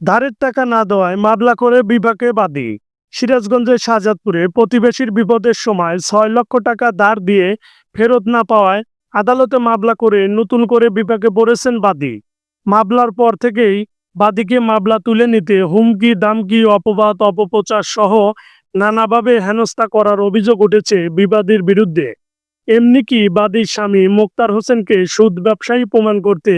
ধারের টাকা না দেওয়ায় মামলা করে বিভাগে বাদী। সিরাজগঞ্জের শাহজাদপুরে প্রতিবেশীর বিপদের সময় ছয় লক্ষ টাকা ধার দিয়ে ফেরত না পাওয়ায় আদালতে মামলা করে নতুন করে বিভাগে পড়েছেন বাদী। মামলার পর থেকেই বাদীকে মামলা তুলে নিতে হুমকি, দামকি, অপবাদ, অপপ্রচার সহ নানাভাবে হেনস্থা করার অভিযোগ উঠেছে বিবাদীর বিরুদ্ধে। এমনি কি বাদীর স্বামী মোক্তার হোসেনকে সুদ ব্যবসায়ী প্রমাণ করতে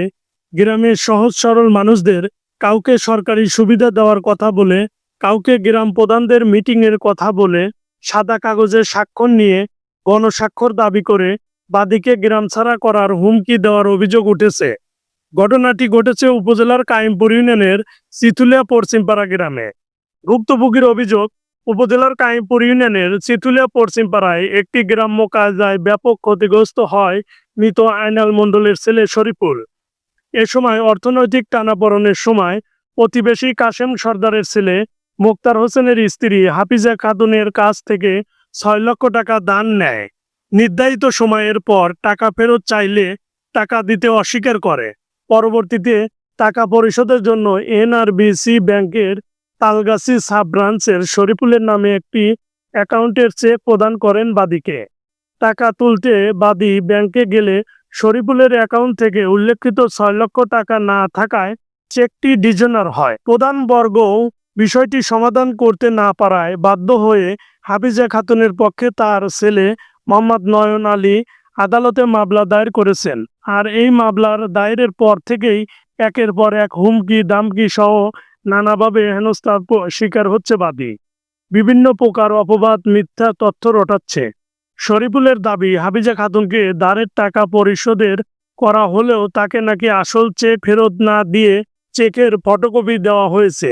গ্রামের সহজ সরল মানুষদের কাউকে সরকারি সুবিধা দেওয়ার কথা বলে, কাউকে গ্রাম প্রধানদের মিটিংয়ের কথা বলে, সাদা কাগজে স্বাক্ষর নিয়ে গণস্বাক্ষর দাবি করে, বাদীকে গ্রাম ছাড়া করার হুমকি দেওয়ার অভিযোগ উঠেছে। ঘটনাটি ঘটেছে উপজেলার কাইমপুর ইউনিয়নের চিতুলিয়া পশ্চিমপাড়া গ্রামে। ভুক্তভোগীর অভিযোগ, উপজেলার কাইমপুর ইউনিয়নের চিতুলিয়া পশ্চিমপাড়ায় একটি গ্রাম্য কাজায় ব্যাপক ক্ষতিগ্রস্ত হয় মৃত আইনাল মণ্ডলের ছেলে শরীফুল। এ সময় অর্থনৈতিক টানাপড়নের সময় প্রতিবেশী কাশেম সর্দারের ছেলে মোক্তার হোসেনের স্ত্রী হাফিজা খাতুনের কাছ থেকে ছয় লক্ষ টাকা দান নেয়। নির্ধারিত সময়ের পর টাকা ফেরত চাইলে টাকা দিতে অস্বীকার করে। পরবর্তীতে টাকা পরিশোধের জন্য এনআরবিসি ব্যাংকের তালগাছি সাব ব্রাঞ্চের শরীফুলের নামে একটি অ্যাকাউন্টের চেক প্রদান করেন বাদীকে। টাকা তুলতে বাদী ব্যাংকে গেলে শরীফুলের অ্যাকাউন্ট থেকে উল্লেখিত ছয় লক্ষ টাকা না থাকায় চেকটি ডিজনার হয়। প্রধান বর্গ বিষয়টি সমাধান করতে না পারায় বাধ্য হয়ে হাফিজা খাতুনের পক্ষে তার ছেলে মোহাম্মদ নয়ন আলী আদালতে মামলা দায়ের করেছেন। আর এই মামলার দায়েরের পর থেকেই একের পর এক হুমকি, দামকি সহ নানাভাবে হেনস্থার শিকার হচ্ছে বাদী। বিভিন্ন প্রকার অপবাদ, মিথ্যা তথ্য রটাচ্ছে। শরীফুলের দাবি, হাফিজা খাতুনকে দাঁড়ের টাকা পরিশোধের করা হলেও তাকে নাকি আসল চেক ফেরত না দিয়ে চেকের ফটোকপি দেওয়া হয়েছে।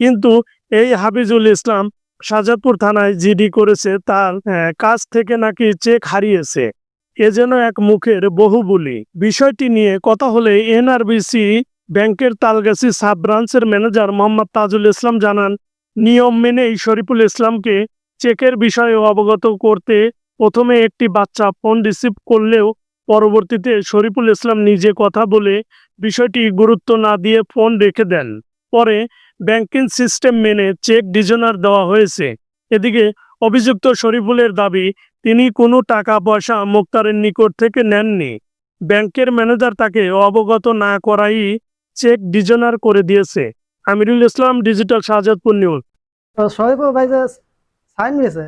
কিন্তু এই হাফিজুল ইসলাম শাহজাদপুর থানায় জিডি করেছে, তার কাছ থেকে নাকি চেক হারিয়েছে। এ যেন এক মুখের বহু বলি বিষয়টি নিয়ে কথা হলে এনআরবিসি ব্যাংকের তালগাছি সাব ব্রাঞ্চের ম্যানেজার মোহাম্মদ তাজুল ইসলাম জানান, নিয়ম মেনেই শরীফুল ইসলামকে চেকের বিষয়ে অবগত করতে প্রথমে একটি বাচ্চা ফোন রিসিভ করলেও পরবর্তীতে শরীফুল ইসলাম নিজে কথা বলে বিষয়টি গুরুত্ব না দিয়ে ফোন রেখে দেন। পরে ব্যাংকিং সিস্টেম মেনে চেক ডিজনার দেওয়া হয়েছে। এদিকে অভিযুক্ত শরীফুলের দাবি, তিনি কোনো টাকা পয়সা মোক্তারের নিকট থেকে নেননি। ব্যাংকের ম্যানেজার তাকে অবগত না করাই চেক ডিজনার করে দিয়েছে। Amirul Islam, digital Shahjadpur news. ভাই যে সাইন নিয়েছে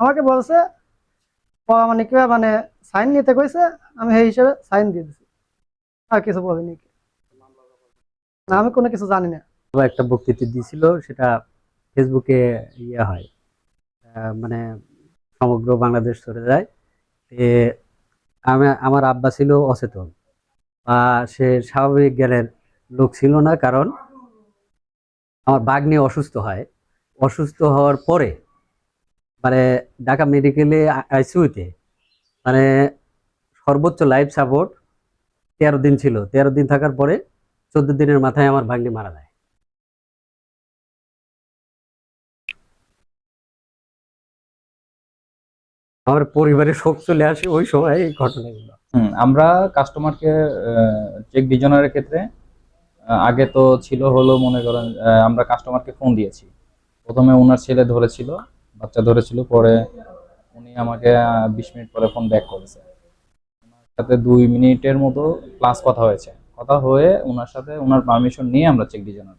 আমাকে বলছে ও মানে কি মানে সাইন নিতে কইছে আমি সেই হিসেবে সাইন দিয়ে দিছি। আর কিছু বলিনি না, আমি কোনো কিছু জানি না। একটা বক্তৃতা দিয়েছিল সেটা ফেসবুকে ইয়ে হয়। মানে সমগ্র বাংলাদেশ চলে যায় আমি, আমার আব্বা ছিল অচেতন বা সে স্বাভাবিক জ্ঞানের লোক ছিল না, কারণ আমার বাগ্নি অসুস্থ হয়। অসুস্থ হওয়ার পরে মানে ঢাকা মেডিকেলে আইসিউতে মানে সর্বোচ্চ লাইফ সাপোর্ট তেরো দিন ছিল। তেরো দিন থাকার পরে চোদ্দ দিনের মাথায় আমার ভাগ্নি মারা যায়। আমার পরিবারে শোক চলে আসে ওই সময় এই ঘটনাগুলো। আমরা কাস্টমারকে চেক ডিজনারের ক্ষেত্রে আগে তো ছিল হলো মনে করেন আমরা কাস্টমারকে ফোন দিয়েছি। প্রথমে ওনার ছেলে ধরেছিল বাচ্চা ধরেছিল, পরে উনি আমাকে বিশ মিনিট পরে ফোন ব্যাক করেছে। ওনার সাথে দুই মিনিটের মতো ক্লাস কথা হয়েছে। কথা হয়ে ওনার সাথে ওনার পারমিশন নিয়ে আমরা চেক ডিজাইনার